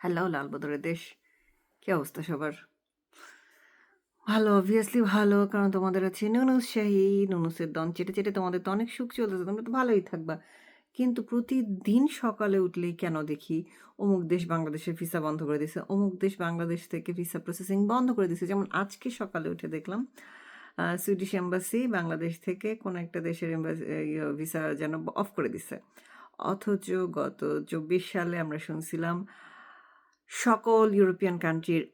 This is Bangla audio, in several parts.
হ্যালো লালবদরের দেশ। কি অবস্থা সবার? ভালো অবভিয়াসলি ভালো, কারণ তোমাদের আছে নুনুস শাহী, নুনুসের দন চেটে চেটে তোমাদের তো অনেক সুখ চলতেছে, তোমরা তো ভালোই থাকবা। কিন্তু প্রতিদিন সকালে উঠলেই কেন দেখি অমুক দেশ বাংলাদেশের ভিসা বন্ধ করে দিছে, অমুক দেশ বাংলাদেশ থেকে ভিসা প্রসেসিং বন্ধ করে দিছে। যেমন আজকে সকালে উঠে দেখলাম সুইডিশ এম্বাসি বাংলাদেশ থেকে কোনো একটা দেশের এম্বাসি ভিসা যেন অফ করে দিছে। অথচ গত চব্বিশ সালে আমরা শুনছিলাম সকল ইউরোপিয়ান কান্ট্রির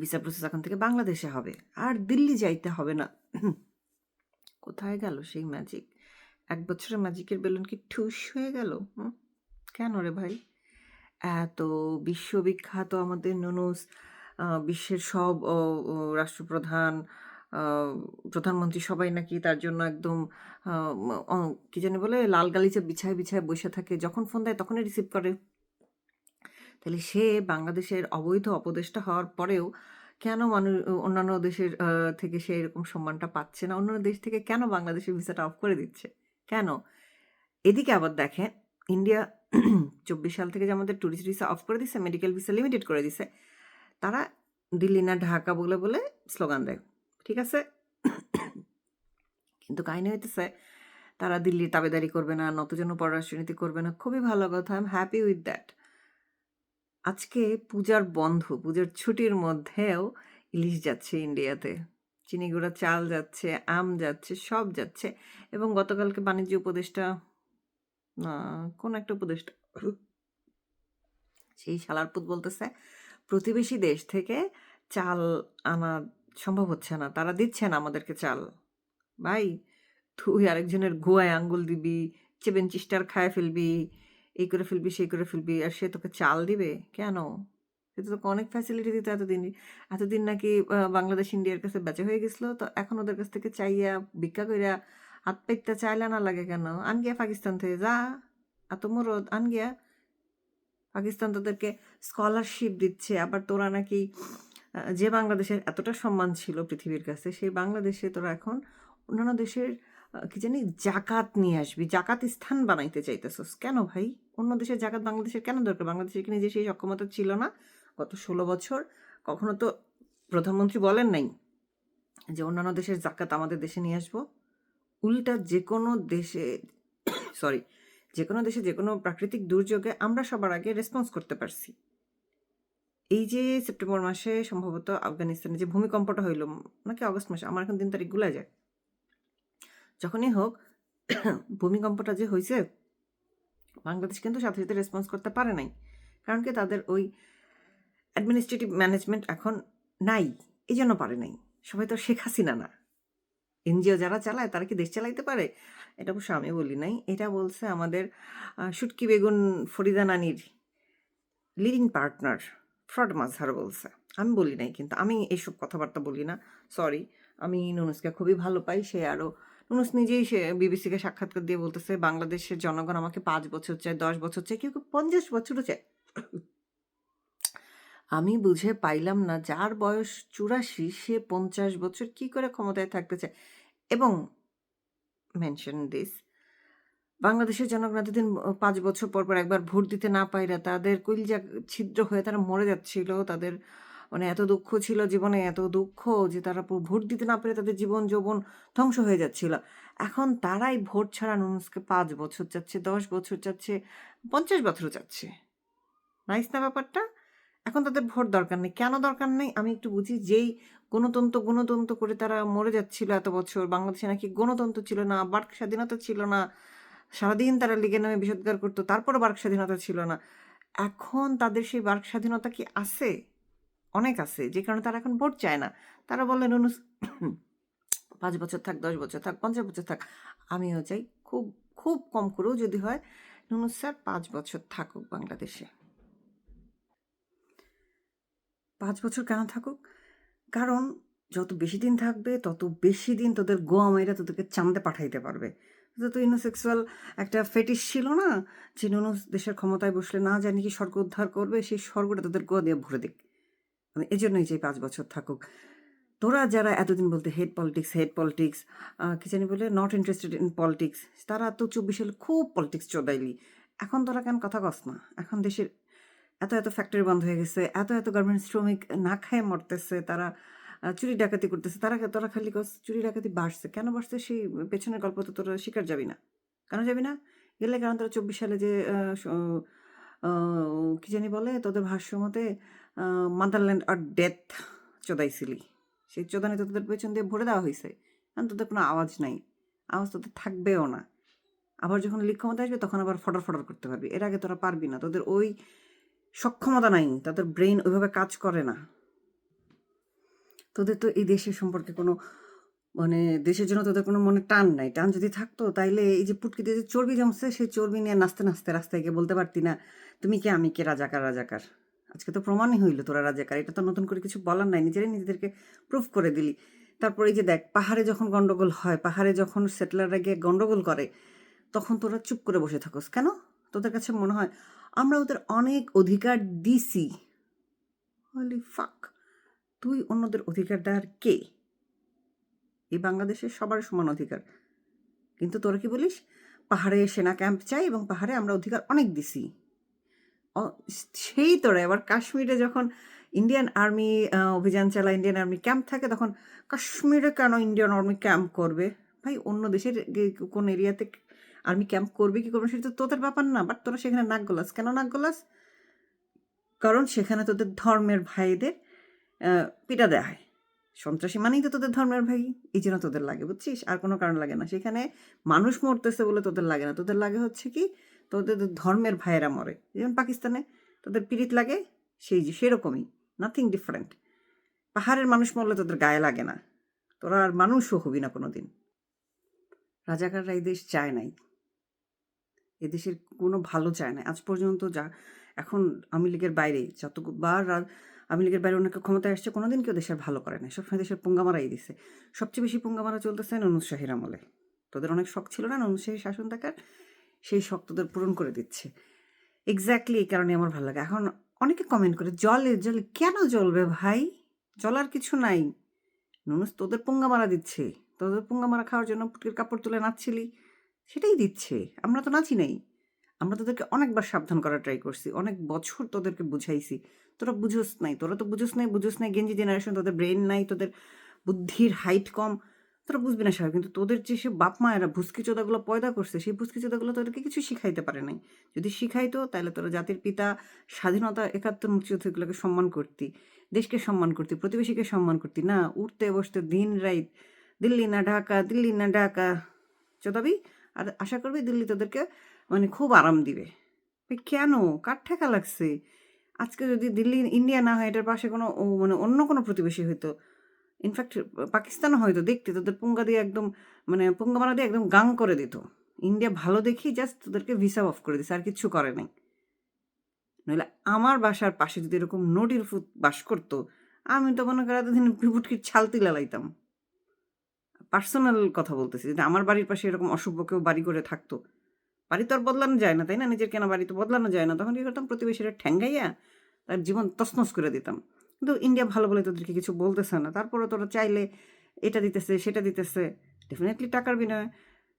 ভিসা প্রসেস এখন থেকে বাংলাদেশে হবে। আর দিল্লি যাইতে হবে না। কোথায় গেল সেই ম্যাজিক এক বছরের ম্যাজিকের বেলুন কি ঠুস হয়ে গেল? কেন রে ভাই? এত বিশ্ববিখ্যাত আমাদের নুনুস বিশ্বের সব রাষ্ট্রপ্রধান প্রধানমন্ত্রী সবাই নাকি তার জন্য একদম কি জানি বলে, লাল গালিচা বিছায় বিছায় বসে থাকে। যখন ফোন দেয় তখনই রিসিভ করে। তাহলে সে বাংলাদেশের অবৈধ অপদেষ্টা হওয়ার পরেও কেন মানুষ, অন্যান্য দেশের থেকে সে এরকম সম্মানটা পাচ্ছে না? অন্যান্য দেশ থেকে কেন বাংলাদেশের ভিসাটা অফ করে দিচ্ছে? কেন? এদিকে আবার দেখেন, ইন্ডিয়া চব্বিশ সাল থেকে যে আমাদের ট্যুরিস্ট ভিসা অফ করে দিচ্ছে মেডিকেল ভিসা লিমিটেড করে দিছে, তারা দিল্লি না ঢাকা বলে বলে স্লোগান দেয়, ঠিক আছে? কিন্তু কাহিনী হইতেছে, তারা দিল্লির তাবেদারি করবে না, নতজন পররাষ্ট্রনীতি করবে না, খুবই ভালো কথা I am happy with that আজকে পূজার বন্ধ, পূজার ছুটির মধ্যেও ইলিশ যাচ্ছে ইন্ডিয়াতে। চিনিগুড়া চাল যাচ্ছে, আম যাচ্ছে, সব যাচ্ছে। এবং গতকালকে বাণিজ্য উপদেষ্টা কোন একটা উপদেষ্টা, সেই শালারপুত বলতেছে, প্রতিবেশী দেশ থেকে চাল আনা সম্ভব হচ্ছে না, তারা দিচ্ছে না আমাদেরকে চাল। ভাই, তুই আরেকজনের গোয়ায় আঙ্গুল দিবি, চেবেন চিস্টার খায় ফেলবি এই করে ফেলবি, সেই করে ফেলবি, আর সে তোকে চাল দিবে? কেন? সে তো অনেক ফ্যাসিলিটি দিত এতদিন। এতদিন নাকি বাংলাদেশ, ইন্ডিয়ার কাছে বেচা হয়ে গেছিল। তো এখন ওদের কাছ থেকে চাইয়া, ভিক্ষা কইরা হাত পেটটা চাইলে না লাগে কেন? আন গিয়া পাকিস্তান থেকে যা। এত মরদ, আন গিয়া। পাকিস্তান তোদেরকে স্কলারশিপ দিচ্ছে। আবার তোরা নাকি যে বাংলাদেশের এতটা সম্মান ছিল পৃথিবীর কাছে, সেই বাংলাদেশে তোরা এখন অন্যান্য দেশের কি জানি জাকাত নিয়ে আসবি, জাকাত স্থান বানাইতে চাইতেছস। কেন ভাই? অন্য দেশের জাকাত বাংলাদেশের কেন দরকার? বাংলাদেশের কি নিজে সেই সক্ষমতা ছিল না গত ষোলো বছর? কখনো তো প্রধানমন্ত্রী বলেন নাই যে অন্যান্য দেশের জাকাত আমাদের দেশে নিয়ে আসব। উল্টা যে কোনো দেশে সরি যে কোনো দেশে যে কোনো প্রাকৃতিক দুর্যোগে আমরা সবার আগে রেসপন্স করতে পারছি। এই যে সেপ্টেম্বর মাসে সম্ভবত আফগানিস্তানে যে ভূমিকম্পটা হইল, নাকি অগস্ট মাসে? আমার এখন দিন তারিখগুলা যায়। যখনই হোক, ভূমিকম্পটা যে হয়েছে বাংলাদেশ কিন্তু সাথে সাথে রেসপন্স করতে পারে নাই। কারণ কি তাদের ওই অ্যাডমিনিস্ট্রেটিভ ম্যানেজমেন্ট এখন নাই এই জন্য পারে নাই। সবাই তো শেখ হাসিনা না। এনজিও যারা চালায়, তারা কি দেশ চালাইতে পারে? এটা অবশ্য আমি বলি নাই। এটা বলছে আমাদের শুটকি বেগুন ফরিদা নানির লিডিং পার্টনার ফ্রড মাজহার বলছে। আমি বলি নাই কিন্তু, আমি এইসব কথাবার্তা বলি না। সরি আমি নুনুসকে খুবই ভালো পাই, সে আরও নুনুস নিজেই সে বিবিসিকে সাক্ষাৎকার দিয়ে বলতেছে, বাংলাদেশের জনগণ আমাকে পাঁচ বছর চায়, দশ বছর চায়, কেউ কেউ পঞ্চাশ বছরও চায়। আমি বুঝে পাইলাম না যার বয়স চুরাশি, সে পঞ্চাশ বছর কি করে ক্ষমতায় থাকতে চায়। এবং মেনশন দিস বাংলাদেশের জনগণ এতদিন পাঁচ বছর পর পর একবার ভোট দিতে না পাইরা তাদের কইলজা ছিদ্র হয়ে তারা মরে যাচ্ছিল, তাদের মানে এত দুঃখ ছিল জীবনে, এত দুঃখ যে তারা ভোট দিতে না পেরে তাদের জীবন যৌবন ধ্বংস হয়ে যাচ্ছিল। এখন তারাই ভোট ছাড়া নুনুসকে পাঁচ বছর চাচ্ছে, দশ বছর চাচ্ছে, পঞ্চাশ বছর চাচ্ছে। নাইস না ব্যাপারটা? এখন তাদের ভোট দরকার নেই। কেন দরকার নেই? আমি একটু বুঝি, যেই গণতন্ত্র গণতন্ত্র করে তারা মরে যাচ্ছিল এত বছর, বাংলাদেশে নাকি গণতন্ত্র ছিল না, বার্ক স্বাধীনতা ছিল না, সারাদিন তারা লিগের নামে বিষোদ্গার করতো তারপরে বার্ক স্বাধীনতা ছিল না। এখন তাদের সেই বার্ক স্বাধীনতা কি আছে? অনেক আছে, যে কারণে তারা এখন ভোট চায় না। তারা বললেন, নুনুস, পাঁচ বছর থাক, দশ বছর থাক, পঞ্চাশ বছর থাক। আমিও চাই, খুব খুব কম করেও যদি হয়, নুনুস স্যার পাঁচ বছর থাকুক বাংলাদেশে। পাঁচ বছর কেন থাকুক? কারণ যত বেশি দিন থাকবে, তত বেশি দিন তোদের গোয়া মেয়েরা তোদেরকে চাঁদে পাঠাইতে পারবে। তো ইনোসেক্সুয়াল একটা ফেটিস ছিল না, যে নুনু দেশের ক্ষমতায় বসলে না জানি কি স্বর্গ উদ্ধার করবে, সেই স্বর্গটা তোদের গোয়া দিয়ে ভরে দিক। আমি এই জন্যই চাই পাঁচ বছর থাকুক। তোরা যারা এতদিন বলতে হেড পলিটিক্স হেড পলিটিক্স কি জানি বলে নট ইন্টারেস্টেড ইন পলিটিক্স তারা তো চব্বিশ সালে খুব পলিটিক্স চোদাইলি। এখন তোরা কেন কথা কস না? এখন দেশের এত এত ফ্যাক্টরি বন্ধ হয়ে গেছে, এত এত গার্মেন্টস শ্রমিক না খায় মরতেছে, তারা চুরি ডাকাতি করতেছে, তারা তোরা খালি কস চুরি ডাকাতি বাড়ছে, কেন বাড়ছে সেই পেছনের গল্প তো তোরা শিকার যাবি না। কেন যাবি না? গেলে কারণ তোরা চব্বিশ সালে যে কি জানি বলে, তোদের ভাষ্য মতে মাদারল্যান্ড আর ডেথ চোদাইছিলি সেই চোদানি তো তোদের পেছন দিয়ে ভরে দেওয়া হয়েছে কারণ তোদের কোনো আওয়াজ নাই। আওয়াজ তোদের থাকবেও না। আবার যখন লিক ক্ষমতা আসবে, তখন আবার ফটর ফটর করতে পারবি। এর আগে তোরা পারবি না। তোদের ওই সক্ষমতা নাই। তাদের ব্রেন ওইভাবে কাজ করে না। তোদের তো এই দেশের সম্পর্কে কোনো মানে দেশের জন্য তোদের কোনো মনে টান নাই। টান যদি থাকতো, তাইলে এই যে পুটকিতে যে চর্বি জমছে, সেই চর্বি নিয়ে নাচতে নাচতে রাস্তায় গিয়ে বলতে পারতি না, তুমি কে? আমি কে? রাজাকার রাজাকার। আজকে তো প্রমাণই হইল তোরা রাজাকার, এটা তো নতুন করে কিছু বলার নাই, নিজেরাই নিজেদেরকে প্রুফ করে দিলি। তারপর এই যে দেখ, পাহাড়ে যখন গন্ডগোল হয়, পাহাড়ে যখন সেটেলাররা গিয়ে গন্ডগোল করে, তখন তোরা চুপ করে বসে থাকোস। কেন? তোদের কাছে মনে হয়, আমরা ওদের অনেক অধিকার দিছি। হলি ফাক তুই অন্যদের অধিকার দেওয়ার কে? এই বাংলাদেশে সবার সমান অধিকার। কিন্তু তোরা কি বলিস? পাহাড়ে সেনা ক্যাম্প চাই এবং পাহাড়ে আমরা অধিকার অনেক দিছি। সেই তোরা। এবার কাশ্মীরে যখন ইন্ডিয়ান আর্মি অভিযান চালায় ইন্ডিয়ান আর্মি ক্যাম্প থাকে, তখন কাশ্মীরে কেন ইন্ডিয়ান আর্মি ক্যাম্প করবে? ভাই, অন্য দেশের কোন এরিয়াতে আর্মি ক্যাম্প করবে কি করবে, সেটা তো তোদের ব্যাপার না বাট তোরা সেখানে নাক গলাস। কেন নাক গলাস? কারণ সেখানে তোদের ধর্মের ভাইদের পিটা দেওয়া হয়। সন্ত্রাসী মানেই তো তোদের ধর্মের ভাই, এই জন্য তোদের লাগে, বুঝছিস? আর কোনো কারণ লাগে না। সেখানে মানুষ মরতেছে বলে তোদের লাগে না। তোদের লাগে হচ্ছে কি তোদের ধর্মের ভাইয়েরা মরে। যেমন পাকিস্তানে তোদের পীড়িত লাগে, সেই যে, সেরকমই নাথিং ডিফারেন্ট পাহাড়ের মানুষ মরলে তোদের গায়ে লাগে না। তোরা আর মানুষও হবি না কোনো দিন রাজাকাররা এই দেশ চায় নাই। এদেশের কোনো ভালো চায় না আজ পর্যন্ত যা, এখন আওয়ামী লীগের বাইরে যতবার আওয়ামী লীগের বাইরে অনেক ক্ষমতায় আসছে কোনো দিন কেউ দেশের ভালো করে না সবসময় দেশের পুঙ্গামারাই দিছে। সবচেয়ে বেশি পুঙ্গামারা চলতেছে ননুজ শাহির আমলে। তোদের অনেক শখ ছিল না ননুজ শাসন থাকার? সেই শক্তদের পূরণ করে দিচ্ছে। এক্স্যাক্টলি এই কারণে আমার ভালো লাগে। এখন অনেকে কমেন্ট করে, জলে জলে কেন জ্বলবে ভাই? জলার কিছু নাই। নুনুস তোদের পুঙ্গা মারা দিচ্ছে। তোদের পুঙ্গা মারা খাওয়ার জন্য পুটকির কাপড় তুলে নাচছিলি। সেটাই দিচ্ছে। আমরা তো নাচি নাই। আমরা তোদেরকে অনেকবার সাবধান করার ট্রাই করছি। অনেক বছর তোদেরকে বুঝাইছি। তোরা বুঝোস নাই। তোরা তো বুঝোস নাই বুঝোস নাই। গেঞ্জি জেনারেশন তোদের ব্রেন নাই, তোদের বুদ্ধির হাইট কম। তোরা বুঝবি না সাহেব কিন্তু তোদের যে সব বাপ মায়েরা ভুসকি চোদাগুলো পয়দা করছে, সেই ভুসকি চোদাগুলো তোদেরকে কিছু শিখাইতে পারে নাই। যদি শিখাইতো, তাহলে তোরা জাতির পিতা, স্বাধীনতা একাত্তর মুক্তিযুদ্ধগুলোকে সম্মান করতি, দেশকে সম্মান করতি, প্রতিবেশীকে সম্মান করতি। না উঠতে বসতে দিন রাইত দিল্লি না ঢাকা, দিল্লি না ঢাকা, চোদাবি। আর আশা করবি দিল্লি তোদেরকে মানে খুব আরাম দিবে। কেন? কার ঠেকা লাগছে? আজকে যদি দিল্লি, ইন্ডিয়া না হয়, এটার পাশে কোনো মানে অন্য কোনো প্রতিবেশী হইতো ইনফ্যাক্ট পাকিস্তানও হয়তো দেখতে তোদের পুঙ্গা দিয়ে একদম মানে পুঙ্গামারা দিয়ে একদম গাং করে দিত। ইন্ডিয়া ভালো দেখি জাস্ট তোদেরকে ভিসা অফ করে দিছে, আর কিচ্ছু করে নাই। নইলে আমার বাসার পাশে যদি এরকম নদীর ফুট বাস করতো, আমি তো মনে করি এতদিন পিপুটকির ছালতি লালাইতাম পার্সোনাল কথা বলতেছি, যদি আমার বাড়ির পাশে এরকম অশুভ কেউ বাড়ি করে থাকতো, বাড়ি তো আর বদলানো যায় না, তাই না? নিজের কেনা বাড়ি তো বদলানো যায় না, তখন কি করতাম? প্রতিবেশীরা ঠ্যাঙ্গাইয়া তার জীবন তছনছ করে দিতাম। কিন্তু ইন্ডিয়া ভালো বলে তোদেরকে কিছু বলতেছে না। তারপরে তোরা চাইলে এটা দিতেছে, সেটা দিতেছে ডেফিনেটলি টাকার বিনয়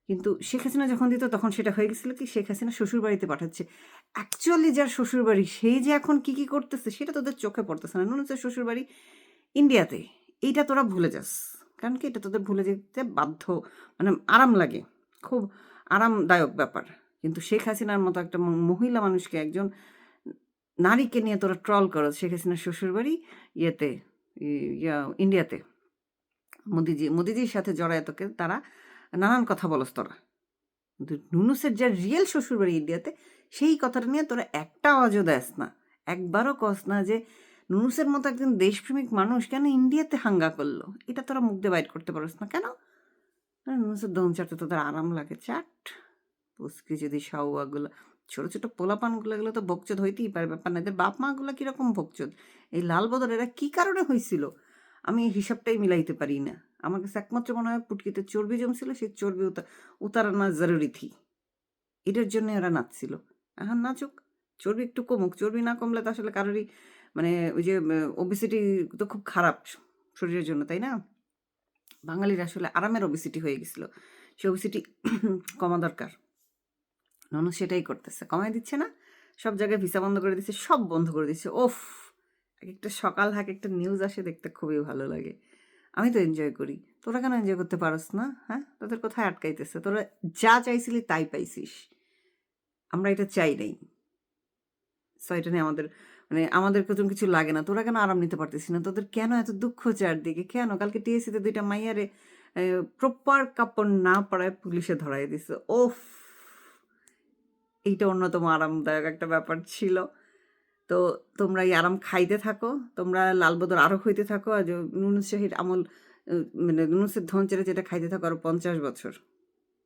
কিন্তু শেখ হাসিনা যখন দিত, তখন সেটা হয়ে গেছিল কি? শেখ হাসিনা শ্বশুর বাড়িতে পাঠাচ্ছে। অ্যাকচুয়ালি যার শ্বশুর বাড়ি সেই যে এখন কি কি করতেছে, সেটা তোদের চোখে পড়তেছে না। নুন শ্বশুর বাড়ি ইন্ডিয়াতে এইটা তোরা ভুলে যাস। কারণ কি? এটা তোদের ভুলে যেতে বাধ্য। মানে আরাম লাগে। খুব আরামদায়ক ব্যাপার। কিন্তু শেখ হাসিনার মতো একটা মহিলা মানুষকে একজন নারীকে নিয়ে তোরা ট্রল করো শেখ হাসিনার শ্বশুরবাড়ি ইয়েতে ইয়া, ইন্ডিয়াতে। মোদিজি মোদিজির সাথে জড়ায় তোকে তারা নানান কথা বলস তোরা। কিন্তু নুনুসের যা রিয়েল শ্বশুরবাড়ি ইন্ডিয়াতে সেই কথাটা নিয়ে তোরা একটা আওয়াজও দেস না। একবারও কস না যে নুনুসের মতো একজন দেশপ্রেমিক মানুষ কেন ইন্ডিয়াতে হাঙ্গা করল? এটা তোরা মুখ দিয়ে বাইট করতে পারস না। কেন? নুনুসের দম চাটতে তোদের আরাম লাগে। চাট পুচকি যদি সাউয়াগুলো ছোট ছোট পোলাপানগুলো এগুলো তো ভোগচোদ হইতেই পারে, ব্যাপার না। এদের বাপ মাগুলো কীরকম ভোগচোদ? এই লাল বদর এরা কি কারণে হয়েছিল আমি হিসাবটাই মিলাইতে পারি না। আমার কাছে একমাত্র মনে হয় পুটকিতে চর্বি জমছিল, সেই চর্বি উতা, উতারানা জরুরি থি। এটার জন্য এরা নাচছিল। এখন নাচুক। চর্বি একটু কমুক। চর্বি না কমলে তো আসলে কারোরই মানে ওই যে ওবিসিটি তো খুব খারাপ শরীরের জন্য, তাই না? বাঙালির আসলে আরামের ওবিসিটি হয়ে গেছিল। সে ওবিসিটি কমা দরকার। ননু সেটাই করতেছে। কমাই দিচ্ছে না, সব জায়গায় ভিসা বন্ধ করে দিচ্ছে সব বন্ধ করে দিচ্ছে ওফ, এক একটা সকাল এক একটা নিউজ আসে, দেখতে খুবই ভালো লাগে। আমি তো এনজয় করি। তোরা কেন এনজয় করতে পারস না হ্যাঁ? তোদের কোথায় আটকাইতেছে? তোরা যা চাইছিলি তাই পাইছিস। আমরা এটা চাই নাই। সো এটা নিয়ে আমাদের মানে আমাদের কোনো কিছু লাগে না। তোরা কেন আরাম নিতে পারতেছিস না? তোদের কেন এত দুঃখ চারদিকে? কেন? কালকে টিএসিতে দুইটা মাইয়ারে প্রপার কাপড় না পরায় পুলিশে ধরাই দিছে। ওফ! এইটা অন্যতম আরামদায়ক একটা ব্যাপার ছিল। তো তোমরা এই আরাম খাইতে থাকো, তোমরা লালবদর আরও হইতে থাকো। আর নুন শাহির আমল মানে নুনুসের ধন চেরে যেটা খাইতে থাকো আরও পঞ্চাশ বছর।